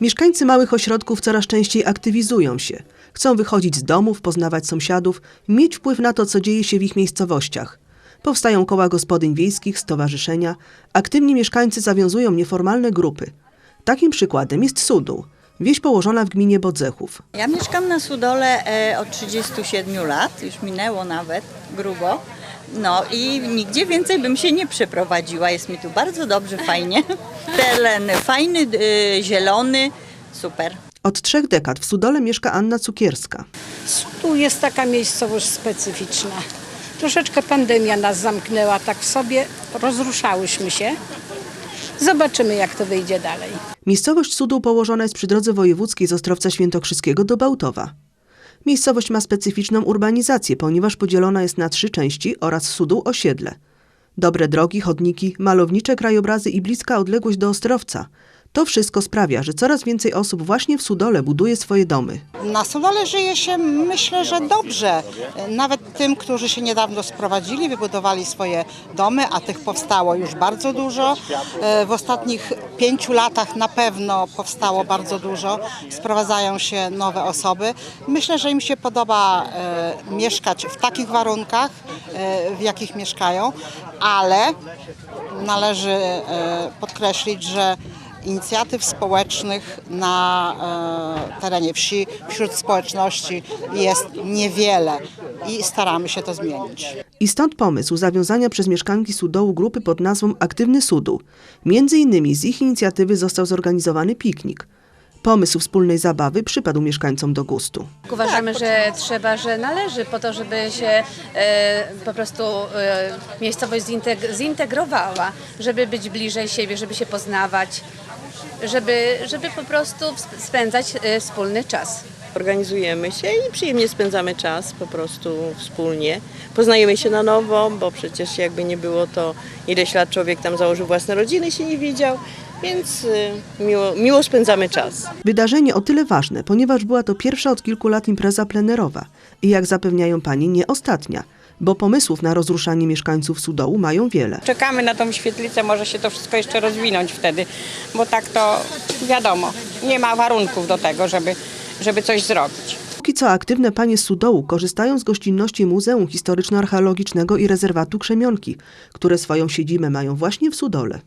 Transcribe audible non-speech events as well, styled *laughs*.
Mieszkańcy małych ośrodków coraz częściej aktywizują się. Chcą wychodzić z domów, poznawać sąsiadów, mieć wpływ na to, co dzieje się w ich miejscowościach. Powstają koła gospodyń wiejskich, stowarzyszenia. Aktywni mieszkańcy zawiązują nieformalne grupy. Takim przykładem jest Sudół, wieś położona w gminie Bodzechów. Ja mieszkam na Sudole e, od 37 lat, już minęło nawet grubo. No i nigdzie więcej bym się nie przeprowadziła. Jest mi tu bardzo dobrze, fajnie. *laughs* Teren fajny, e, zielony, super. Od trzech dekad w Sudole mieszka Anna Cukierska. Tu jest taka miejscowość specyficzna. Troszeczkę pandemia nas zamknęła tak w sobie, rozruszałyśmy się. Zobaczymy, jak to wyjdzie dalej. Miejscowość Sudół położona jest przy drodze wojewódzkiej z Ostrowca Świętokrzyskiego do Bałtowa. Miejscowość ma specyficzną urbanizację, ponieważ podzielona jest na trzy części oraz Sudół osiedle. Dobre drogi, chodniki, malownicze krajobrazy i bliska odległość do Ostrowca. To wszystko sprawia, że coraz więcej osób właśnie w Sudole buduje swoje domy. Na Sudole żyje się, myślę, że dobrze. Nawet tym, którzy się niedawno sprowadzili, wybudowali swoje domy, a tych powstało już bardzo dużo. E, W ostatnich pięciu latach na pewno powstało bardzo dużo. Sprowadzają się nowe osoby. Myślę, że im się podoba e, mieszkać w takich warunkach, e, w jakich mieszkają, ale należy podkreślić, że inicjatyw społecznych na e, terenie wsi, wśród społeczności jest niewiele i staramy się to zmienić. I stąd pomysł zawiązania przez mieszkanki Sudołu grupy pod nazwą Aktywny Sudół. Między innymi z ich inicjatywy został zorganizowany piknik. Pomysł wspólnej zabawy przypadł mieszkańcom do gustu. Uważamy, że trzeba, że należy po to, żeby się e, po prostu e, miejscowość zinteg- zintegrowała, żeby być bliżej siebie, żeby się poznawać, żeby, żeby po prostu spędzać e, wspólny czas. Organizujemy się i przyjemnie spędzamy czas po prostu wspólnie. Poznajemy się na nowo, bo przecież jakby nie było to ileś lat człowiek tam założył własne rodziny, się nie widział, więc y, miło, miło spędzamy czas. Wydarzenie o tyle ważne, ponieważ była to pierwsza od kilku lat impreza plenerowa i jak zapewniają panie, nie ostatnia, bo pomysłów na rozruszanie mieszkańców Sudołu mają wiele. Czekamy na tą świetlicę, może się to wszystko jeszcze rozwinąć wtedy, bo tak to wiadomo, nie ma warunków do tego, żeby, żeby coś zrobić. Póki co aktywne panie z Sudołu korzystają z gościnności Muzeum Historyczno-Archeologicznego i Rezerwatu Krzemionki, które swoją siedzibę mają właśnie w Sudole.